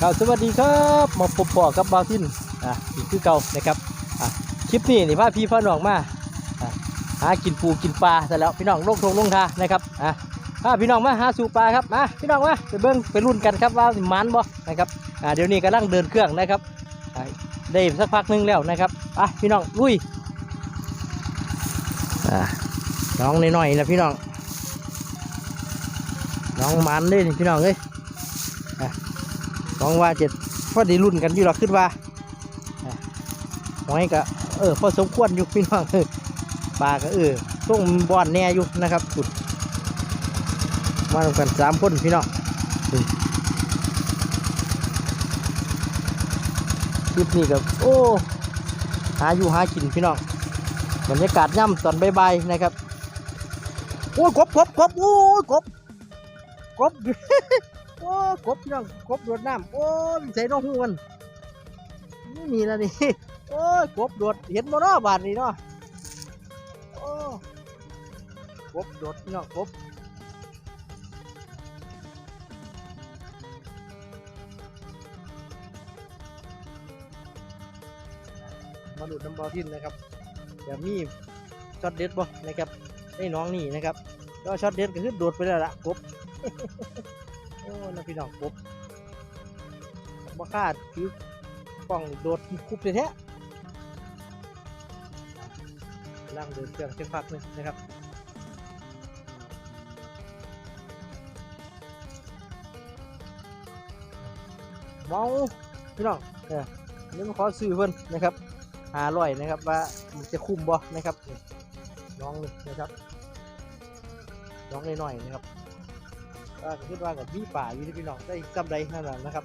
ครับสวัสดีครับมาพบปอกับบาวทินอะอีกคือเก่านะครับอะคลิปนี้นี่พาพี่พ่อน้องมาอะหากินปูกินปลาแต่แล้วพี่น้องลงทงลงทานะครับอะพาพี่น้องมาหาสู่ปลาครับมาพี่น้องมาไปเบิ้งไปรุ่นกันครับว่าสิมันบ่นะครับอะเดี๋ยวนี้กำลังเดินเครื่องนะครับอะได้สักพักหนึงแล้วนะครับอะพี่น้องลุยอะน้องน้อยๆนะพี่น้อง น้องมันเด้นี่พี่น้องเอ้ยอะ หวังว่าจะพอดีรุ่นกันอยู่หรอกขึ้นว่าอะหอยก็เออพอสมควรอยู่พี่น้องเออปลาก็เออต้องบอนแน่อยู่นะครับสุดมาทำกันสามคนพี่น้องคลิปนี้กับโอ้หาอยู่หากินพี่น้องบรรยากาศย่ำตอนใบ่ายๆนะครับโอ้ยกบกบกบโอ้ยกบกบ โอ้กบพี่น้องกบโดดน้ำโอ้ยใส่น้องหูมันนี่มีแล้วนี่โอ้ยกบโดดเห็นบ่เนาะบาดนี้เนาะโอ้กบโดดพี่น้องกบมาดูดน้ำบอลทินนะครับเดี๋ยวมีช็อตเด็ดบ่นะครับไอ้น้องนี่นะครับก็ช็อตเด็ดก็คือโดดไปแล้วละกบ โอ้นะพี่น้องกบบ่คาดคือกล้องโดดคุบเลยแท้ล่างเดินเครื่องเช็คพักหนึงนะครับเมาพี่น้องเออนี่มาขอซื้อเพิ่นนะครับหาร้อยนะครับว่าจะคุ้มบ่นะครับน้องนี่นะครับน้องหน้อยๆนะครับ ก็คิดว่ากับมีป่าอยู่ที่พี่น้องได้จำได้นั่นแหละนะครับ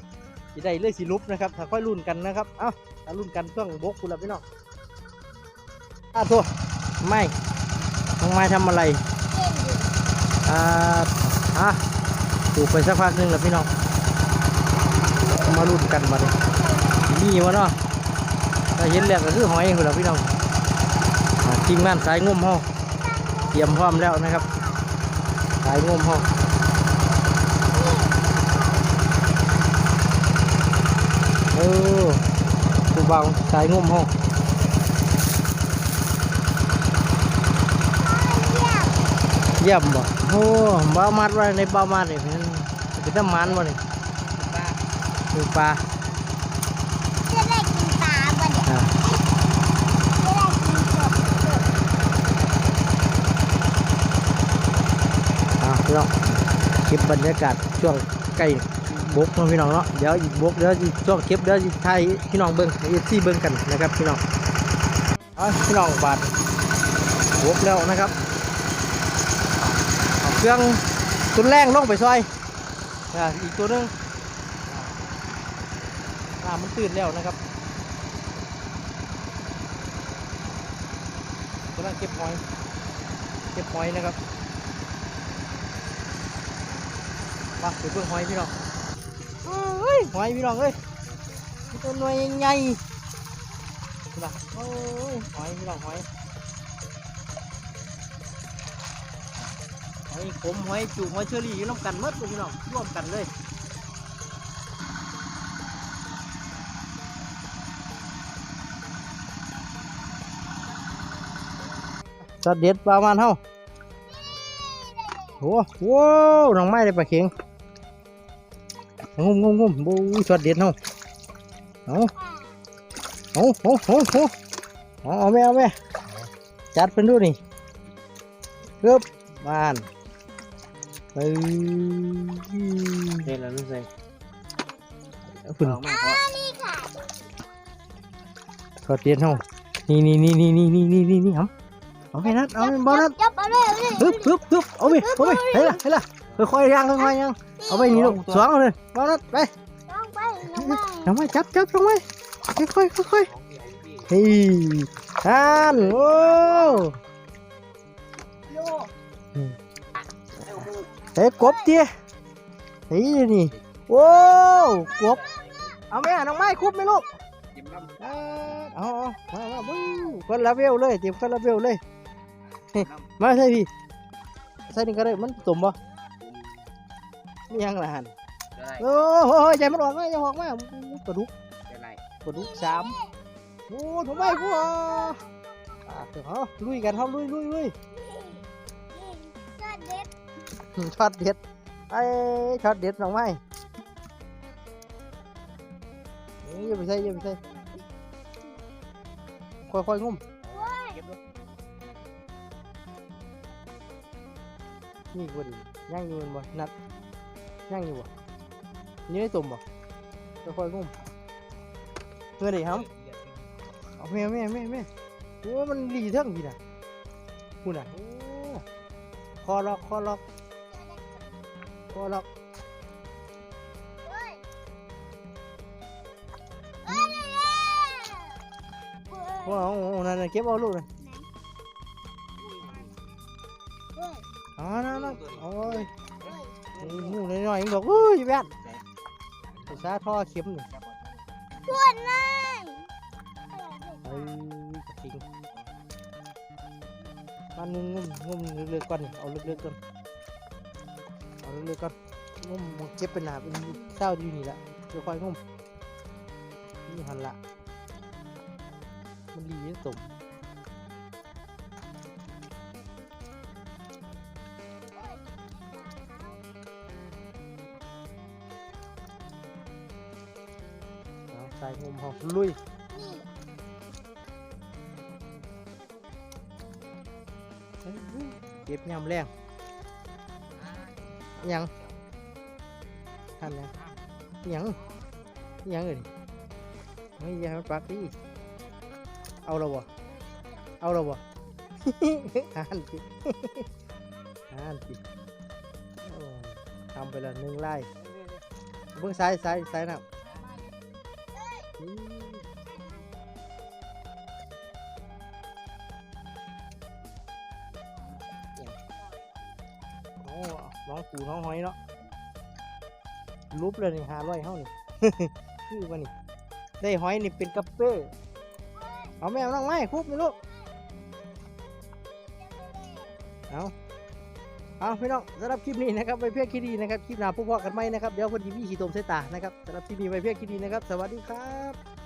สิได้เลยสิลุบนะครับถ้าค่อยรุ่นกันนะครับเอ้าถ้ารุ่นกันต้องบกคุณละพี่น้องอ้าตัวไม่น้องไมทำอะไรอ่าอะปลูกไปสักพักหนึงแล้วพี่น้องมารุ่นกันมาเลยมีวะเนาะถ้าเห็นแล้วก็คือหอยคุณละพี่น้องทีมงานสายงุ่มห้องเตรียมพร้อมแล้วนะครับ สายงมห้อง ออผู้เบาสายงมห้องเยี่ยมบ่โอ้เบามัดไว้ในเบามัดนี่เป็นเป็นน้ำมันบ่นี่คือปลาจะได้กินปลาบ่เนี่ยอ่าจะได้กินกบอ่าพี่น้องคลิปบรรยากาศช่วงใกล้ บกเนาพี่น้องเนาะเดี๋ยวอีกบกเดี๋ยวอีกช่วงคลิปเดี๋ยวอีกไทยพี่น้องเบิ้งอีกที่เบิ้งกันนะครับพี่น้องเอาพี่น้องบาดบกแล้วนะครับเครื่องตุนแรงลงไปซอยอ่าอีกตัวหนึงอ่ามันตื่นแล้วนะครับกำลังเก็บหอย เก็บหอยนะครับมาไปเบิ่งหอยพี่น้อง หอยพี่น้องเอ้ยมีตัวหน่วยใหญ่ๆนะโอ้ยหอยพี่น้องหอยหอยขมหอยจูบหอยเชอรี่อยู่น้ำกันหมดพี่น้องร่วมกันเลยสดเด็ดประมาณเท่าโอ้โหน้องไม้เลยปลาเข็ง งุ่มงุ่มงุ่มบูช็อตเด็ดเนาะเอาเอาเอาเอาเอาเอาเอาแม่เอาแม่จัดเป็นดูนี่เกือบบ้านเอ้ยเล่นแล้วรู้สึกฝุ่นเอามาเพราะนี่ค่ะช็อตเด็ดเนาะนี่นี่นี่นี่นี่นี่นี่นี่นี่เอาเอาไปนัดเอาไปบอลนัดจับเอาเลยเอาเลยฮึบฮึบฮึบเอาไปเอาไปเฮ้ยล่ะเฮ้ยล่ะ ค่อยๆย่างค่อยๆย่างเอาไปนี่ลูกสองเอาเลยบอลนัดไปลงไปลงไปลงไปจับจับลงไปค่อยๆค่อยๆเฮ้ยท่านโอ้เฮ้ยกบเตี้ยเฮ้ยนี่โอ้กบเอาแม่น้องไม้คุบไหมลูกจิ้มน้ำเอาเอาเอามาบู๊คนละเวลเลยเตรียมคนละเวลเลยมาใส่พี่ใส่นี่ก็ได้มันตุ่มบ่ นี่ยังละหันเได้โอ้โหใจมันออกมาอย่าออกมาปลาดุกจะไรปลาดุกสามโอ้ทำไมกูอะอะเดี๋ยวเขาลุยกันเขาลุยลุยลุยยอดเด็ดอืมช็อตเด็ดไอ้ช็อตเด็ดน้องไม้เอ้ยอย่าไปใส่อย่าไปใส่ค่อยๆงุ้มเก็บด้วยนี่กูดิย่างอยู่แมันบ่นัด ย่างอยู่บ่นี่ได้ตุ่มบ่ค่อยๆงุ้มเมื่อไหร่ครับเอาแม่แม่แม่แม่โอ้มันดีเท่งพี่น่ะคุณน่ะโอ้คอล็อกคอล็อกคอล็อกเฮ้ยเอ้ยเร็วๆโอ้โหนั่นน่ะเก็บเอาลูกเลยเฮ้ยอ๋อนั่นนั่นโอ้ยเฮ้ย หมูน้อยๆยังบอกเฮ้ยแว่นไปซาท่อเข็มหนี่งปวดนั่นเอ้ยกระทิงมันงุ้มงุ้มงุ้มเลือกๆก่อนเอาเลือกๆก่อนเอาเลือกๆก่อนงุ้มเจ็บเป็นหนาเป็นเศร้าอยู่นี่แหละเดี๋ยวค่อยงุ้มนี่หันละมันดีที่สุด เอาใส่งุ้มหอมลุยเก็บยำแรงยังทำยังยังยังเลยไม่อยังปักดิเอาเราบ่เอาเราบ่อ่านสิอ่านสิทำไปละหนึ่งไล่เบื้องซ้ายซ้ายซ้ายนะ น้องปูน้องหอยเนาะรูปเลยนี่หาร้อยเท่านี่คือวันนี้ได้หอยนี่เป็นกัปเปอเอาแมวน้องไม้คุบนี่ลูกเอาเอาพี่น้องสำหรับคลิปนี้นะครับไว้เพียงคิดดีนะครับคลิปหน้าพบกันไหมนะครับเดี๋ยวคนที่มีขีดตมใส่ตานะครับสำหรับคลิปนี้ไว้เพียงคิดดีนะครับ สวัสดีครับ